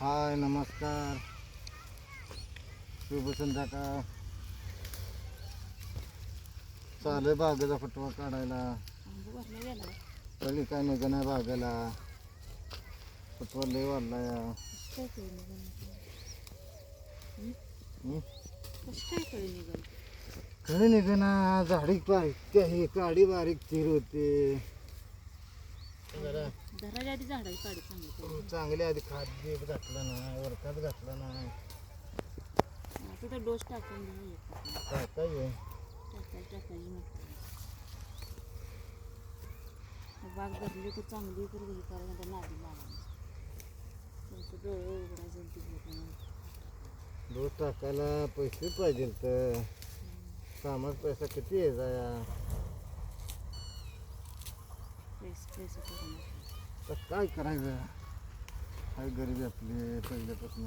हाय नमस्कार. शुभ संध्याकाळ. चालू बागेचा फटवा काढायला. कळी काय निघं नाही बागेला. फटवा लय वाढला या. हं? कळी निघं ना झाडी बारीक आहे काडी बारीक चिर होते. आधी झाडाची काढी चांगली. चांगले आधी खात बीत घातला ना वरखात घातला ना डोस टाकून. काय काय? टाकायची म्हटलं बाग धरली चांगली तर हे करायला नादी लावायची डोळे उघडायचं ती टाकायला पैसे पाहिजे तर कामात पैसा किती आहे जाया पैसे पैसे करून तर काय करायचं? काय गरिबी आपली पहिल्यापासून.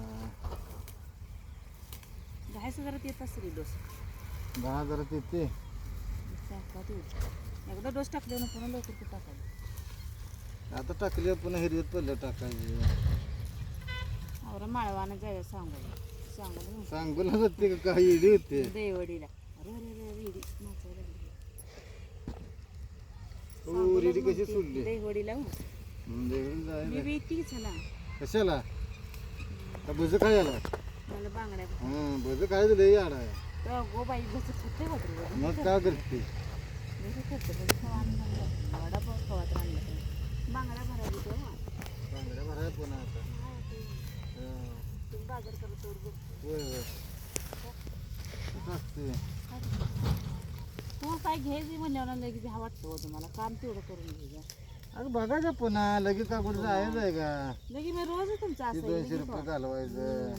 दहा हजारात येत असेल डोस. दहा हजारात येते. टाकत येत एकदा डोस टाकले ना पुन्हा लवकर कुठं टाकायचं? आता टाकली पुन्हा हिरवीत पडलं टाकायची. आवरा माळवानं जायचं सांगू सांगू सांगूला जाते का? काही इडी होते? देवडीला. अरे अरे अरे अरे इडी. नाचायला लागली. रेडी कशी सोडली? देवडीला हो. हं, मी जायला चला कशाला? का बुज काय आला मला बांगड्या हां बुज काय दिलं याड आहे. तर गो बाई बसत होते होते मग काय करते? बसत होते? म्हणजे खवा आणून वडापाव खवा तर आणला. बांगड्या भरायची तेव्हा बांगड्या भराय पुन्हा आता? हां. तुम्ही बाजार करत वर बघ. होय होय. कसं असते तू काय घ्यायची म्हणल्यावर लगेच हा वाटतं हो तुम्हाला. काम तेवढं करून घ्यायचं अगं बघायचं पुन्हा लगेच का कुठं जायचं आहे का? लगेच मी रोज तुमचं ती असं दोनशे रुपये घालवायचं.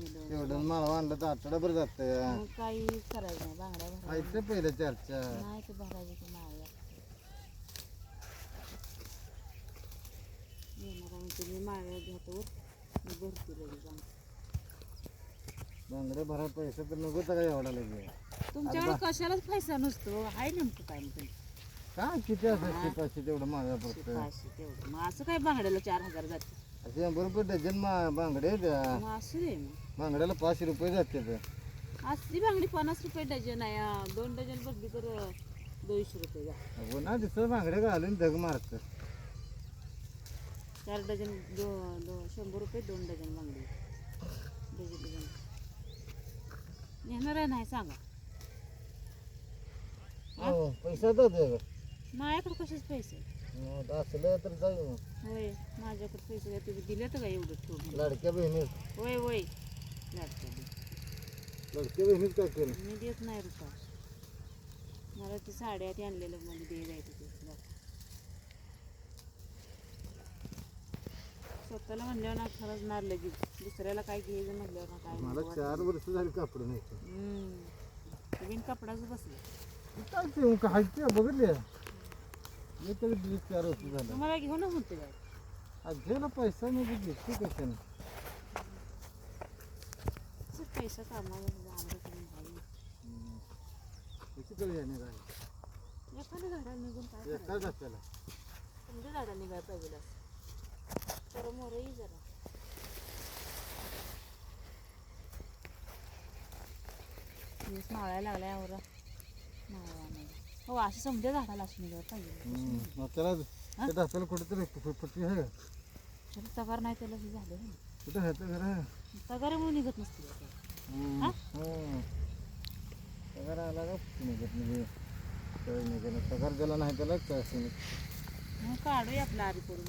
तेवढं माळवा आणलं तर आठवडाभर जात मग काही करायचं नाही बांगड्या पहिलं चर्चा नाही ते भरायचे ते माळ्या येणार आम्ही तुम्ही माळ्या घेतो. मी भरते लगेच आमचं. बांगड्या भराय पैसे तर नको का एवढा लगे. तुमच्याकडे कशालाच पैसा नसतो. आहे नेमकं काय म्हणतो काय किती असं पाचशे तेवढं मागा पडतं पाचशे तेवढं. मग असं काय बांगड्याला चार हजार जाते? असे शंभर रुपये डझन मा बांगडे द्या मग असं दे मग. बांगड्याला पाचशे रुपये जाते असली बांगडी पन्नास रुपये डझन आहे. हा. दोन डझन बघली तर अं, दोनशे रुपये जा पुन्हा दिसत बांगडे घालून धग मारत. चार डझन दो दो शंभर रुपये दोन डझन बांगडी. Dozen dozen. नेणार आहे नाही सांगा. हो पैसा तर दे माझ्याकडे कशाच पैसे? मग असलं तर जाऊ मग. होय माझ्याकडे पैसे काय तुम्ही दिले तर का एवढं ठेवून लाडक्या बहिणीत होय होय. लाडक्या बहिणी. लाडक्या बहिणीत काय केलं? मी देत नाही रुपा. मला ती साड्या ते आणलेलं मला दे जायचं ते स्वतःला म्हणल्यावर ना खरंच ना लगेच. दुसऱ्याला काय घ्यायचं म्हणल्यावर ना काय मला नको वाटतं. चार वर्ष झाली कापड नाही. हम्म. नवीन कपडाच बसलं. काय ते काय ते बघितले? मी तरी वीस चार वर्ष झालं. काय अध्ययाला पैसा म्हणजे घेतली कशाने? असं पैसा कामाला आलं तुम्ही नाही. किती तरी येणार आहे एखाद्या झाडाला निघून काय करायचं? झाडाला पाहिजे असं तर मोरही जरा. माळायला लागलाय आवरा. नाही. हो अशी समजा झाडाला अशी निघायला पाहिजे. मग त्याला त्या डाक्याला कुठेतरी फु- फुटी आहे. तर तगार नाही त्याला हे झालं ना कुठं घर आहे तगारामुळे निघत नसते का ते? हम्म. हा? हम्म. पगार आला का? निघत म्हणजे कळ निघालं. पगार दिला नाही त्याला मग काढूया आपलं आरी करून.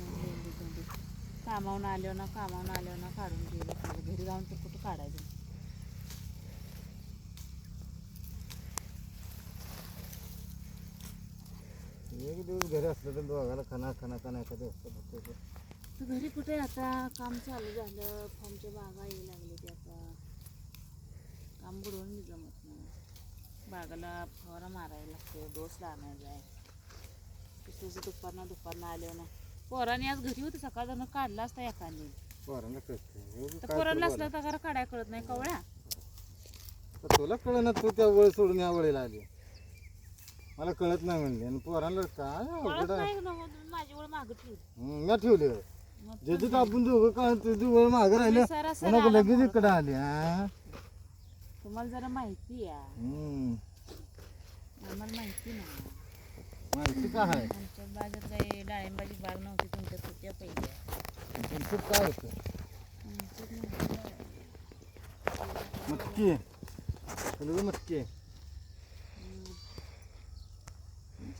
बिंदी कामावून आल्यावर ना कामावून आल्यावर ना काढून घरी जाऊन तर कुठं काढायचं? एक दिवस घरी असलं तर दोघाला खाना खाना खाना एखादं असतं ते. घरी कुठे आता? काम चालू झालं. फॉर्मच्या बागा येऊ लागले ते आता. काम बुडवून मी जमत नाही. बागाला फवारा मारायला लागतो. डोस लावायचा आहे. तसं दुपारनं दुपारनं आल्यावर ना पोराने आज घरी होतं. सकाळ जाणं काढला असता एखादी पोरांना कळतं. तर पोरांना असलं तर जरा काढायला कळत नाही कवळ्या. तुला कळना तू त्या वळ सोडून या वळीला आली. मला कळत नाही म्हणले. आणि पोरांना काय अवघड आहे? माझी मागं ठेवली. मी ठेवली. ज्याच्यात आपण दोघं काय तुझी वळ मागं राहिलं सरा सरा लगेच. इकडे आली हा? तुम्हाला जरा माहिती आहे. हम्म. आम्हाला माहिती नाही. माहिती काय आहे? आमच्या बागेत काही डाळिंबाची बाग नव्हती तुमच्या तुझ्या पहिल्या. तुमचं काय होतं? नव्हतं. मटकी. तुला मटकी हम्म.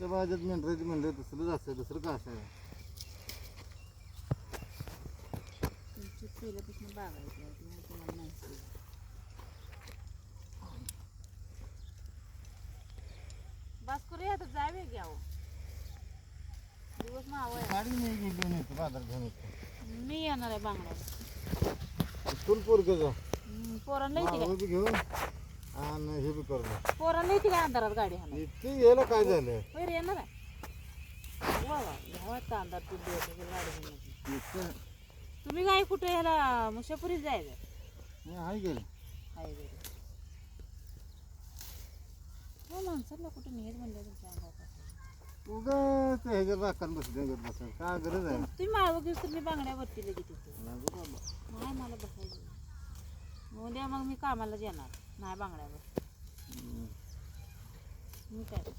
तुमच्या बाजात मेंढराची म्हणलं दुसरंच असं दुसरं काय असेल तुमची पहिल्यापासून बाग आहे त्या, त्यामुळे तुम्हाला माहिती आहे. बस करूया आता जाऊया की अहो दिवस मावं आहे. गाडी नाही घेऊन येतो बाजार घेऊन येतो. मी येणार आहे बांगड्याला. फुल पोरग जा. पोरांना येते मागं बी घेऊन. आणि हे बी करू काय पोरांना येते काय अंधारात गाडी इतके गेलं काय झालं? येणार आहे. वा वा ह्या वाजता अंधार तू गाडी. इतकं तुम्ही काय कुठे ह्याला मुशापुरीत जायचं? आहे गेलं हो कुठे नेत म्हणलं तुमच्या अंगावर उगाच ह्याच्यात राखण बसले बसायला. काय गरज आहे? तुम्ही माळव लगेच. नाही मला बसायचं उद्या मग मी कामाला येणार नाही बांगड्यावर. हम्म. मी काय?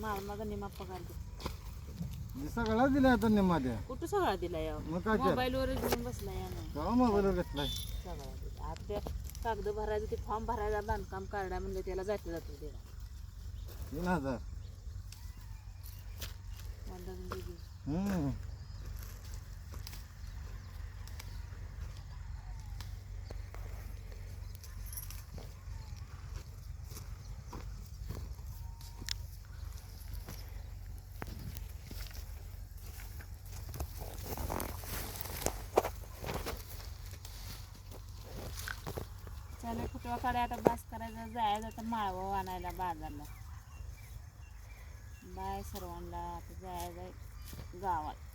माल माझा निमा पगार दे. सगळा दिला आता निम्मा द्या. कुठं सगळा दिला या मग काय केलं मोबाईलवर घेऊन बसला या नाही केव्हा मोबाईलवर घेतलाय? सगळा दिला आता कागद भरायचं ते फॉर्म भरायचा बांधकाम कार्डा म्हणलं त्याला जायचं जातो दिला तीन हजार. वंदा जिंदगी हम्म. चालेल आता बास करायचं जायचं आता माळवं आणायला बाजारला बाय सर्वांना आता जायचं गावात